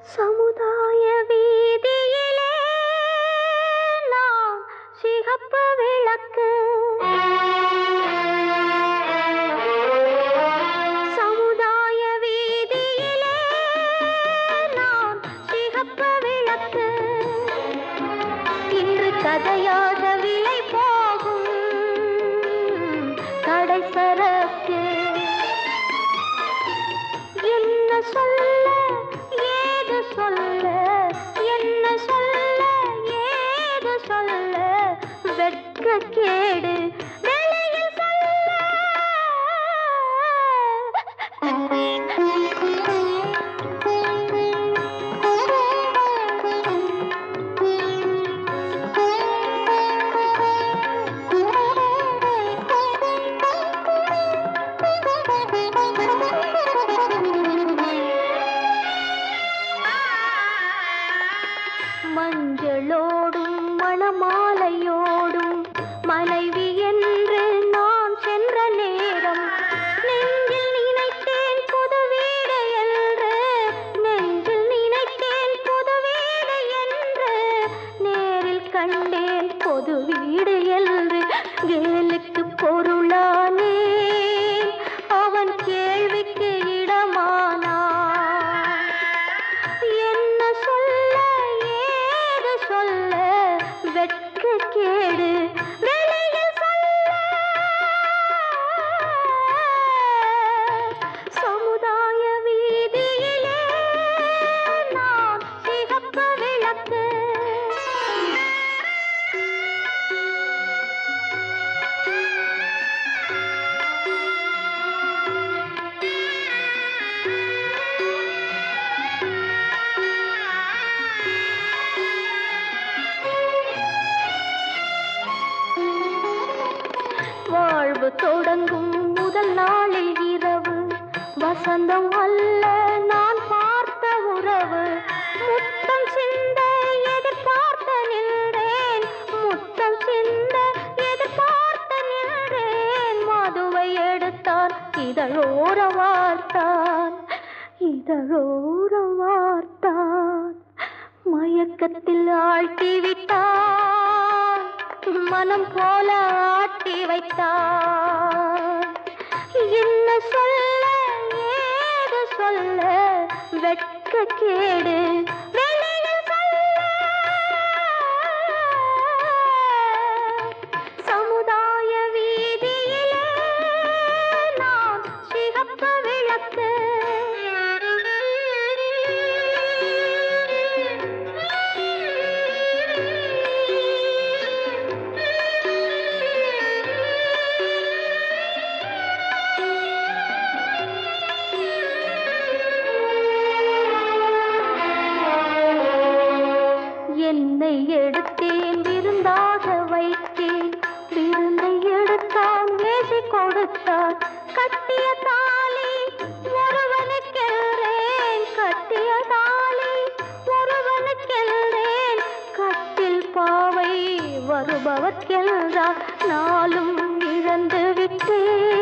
சமுதாய வீதியிலே நான் சிகப்பு விளக்கு. சமுதாய வீதியிலே நான் சிகப்பு விளக்கு. இன்று கடை சரக்கு என்ன சொல்ல மஞ்சளோடும் மணமாலையோடும் மனைவி என்று நான் சென்ற நேரம் நெஞ்சில் நினைத்தேன் புது வீடு என்று நெஞ்சில் நினைத்தேன் புது வீடு என்று நேரில் கண்டேன் பொது வீடு என்று வாழ்வு தொடங்கும் முதல் நாளில் இரவு. வசந்தம் அல்ல நான் பார்த்த உறவு. முத்தம் சிந்த எதிர்பார்த்த நின்றேன். முத்தம் சிந்த எதிர்பார்த்த நின்றேன். மதுவை எடுத்தான் இதழோர வார்த்தான் இதழோர வார்த்தான் மயக்கத்தில் ஆழ்த்தி விட்டான் மனம் போல ஆட்டி வைத்தான் என்ன சொல்ல ஏது சொல்ல வெட்க கேடு பாவை வருபவர்க்கென்றான் நாளும் இழந்து விட்டேன்